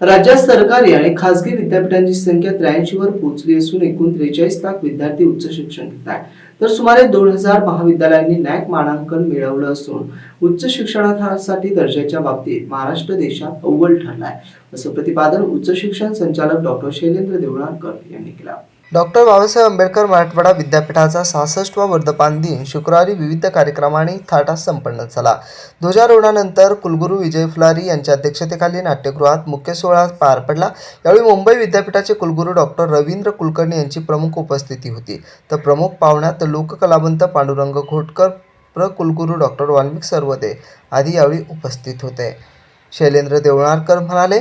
राज्यात सरकारी आणि खासगी विद्यापीठांची संख्या त्र्याऐंशी वर पोहोचली असून एकूण त्रेचाळीस लाख विद्यार्थी उच्च शिक्षण घेत आहेत तर सुमारे दोन हजार महाविद्यालयांनी नॅक मानांकन मिळवलं असून उच्च शिक्षणासाठी दर्जाच्या बाबतीत महाराष्ट्र देशात अव्वल ठरला आहे असं प्रतिपादन उच्च शिक्षण संचालक डॉक्टर शैलेंद्र देवळारकर यांनी केलं. डॉक्टर बाबासाहेब आंबेडकर मराठवाडा विद्यापीठाचा सहासष्टवा वर्धपान दिन शुक्रवारी विविध कार्यक्रमाने थाटात संपन्न झाला. ध्वजारोहणानंतर कुलगुरू विजय फुलारी यांच्या अध्यक्षतेखाली नाट्यगृहात मुख्य सोहळा पार पडला. यावेळी मुंबई विद्यापीठाचे कुलगुरू डॉक्टर रवींद्र कुलकर्णी यांची प्रमुख उपस्थिती होती. तर प्रमुख पाहुण्यात लोककलावंत पांडुरंग घोटकर प्र कुलगुरू डॉक्टर वाल्मिक सर्वदे आदी यावेळी उपस्थित होते. शैलेंद्र देवणारकर म्हणाले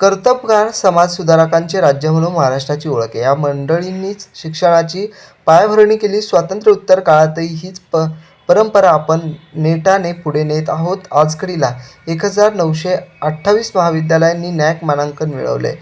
कर्तबगार समाजसुधारकांचे राज्य म्हणून महाराष्ट्राची ओळख आहे. या मंडळींनीच शिक्षणाची पायाभरणी केली. स्वातंत्र्य उत्तर काळातही हीच प परंपरा आपण नेटाने पुढे नेत आहोत. आजकडीला एक हजार नऊशे अठ्ठावीस महाविद्यालयांनी नॅक मानांकन मिळवले.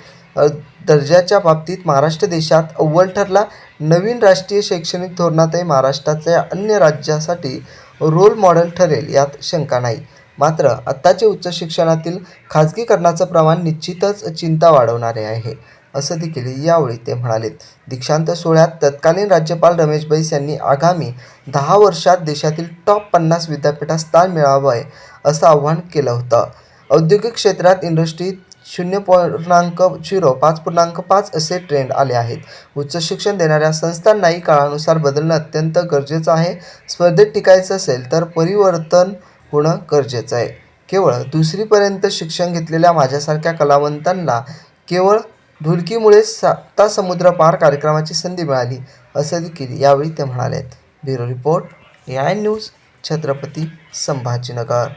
दर्जाच्या बाबतीत महाराष्ट्र देशात अव्वल ठरला. नवीन राष्ट्रीय शैक्षणिक धोरणातही महाराष्ट्राच्या अन्य राज्यासाठी रोल मॉडेल ठरेल यात शंका नाही. मात्र आत्ताचे उच्च शिक्षणातील खाजगीकरणाचं प्रमाण निश्चितच चिंता वाढवणारे आहे असं देखील यावेळी ते म्हणाले. दीक्षांत सोहळ्यात तत्कालीन राज्यपाल रमेश बैस यांनी आगामी दहा वर्षात देशातील टॉप पन्नास विद्यापीठात स्थान मिळावं असं आव्हान केलं होतं. औद्योगिक क्षेत्रात इंडस्ट्रीत शून्य पूर्णांक झिरो पाच पूर्णांक पाच असे ट्रेंड आले आहेत. उच्च शिक्षण देणाऱ्या संस्थांनाही काळानुसार बदलणं अत्यंत गरजेचं आहे. स्पर्धेत टिकायचं असेल तर परिवर्तन होणं गरजेचं आहे. केवळ दुसरीपर्यंत शिक्षण घेतलेल्या माझ्यासारख्या कलावंतांना केवळ ढुलकीमुळे साता समुद्र पार कार्यक्रमाची संधी मिळाली असं देखील यावेळी ते म्हणाले आहेत bureau report A I news Chhatrapati Sambhajinagar.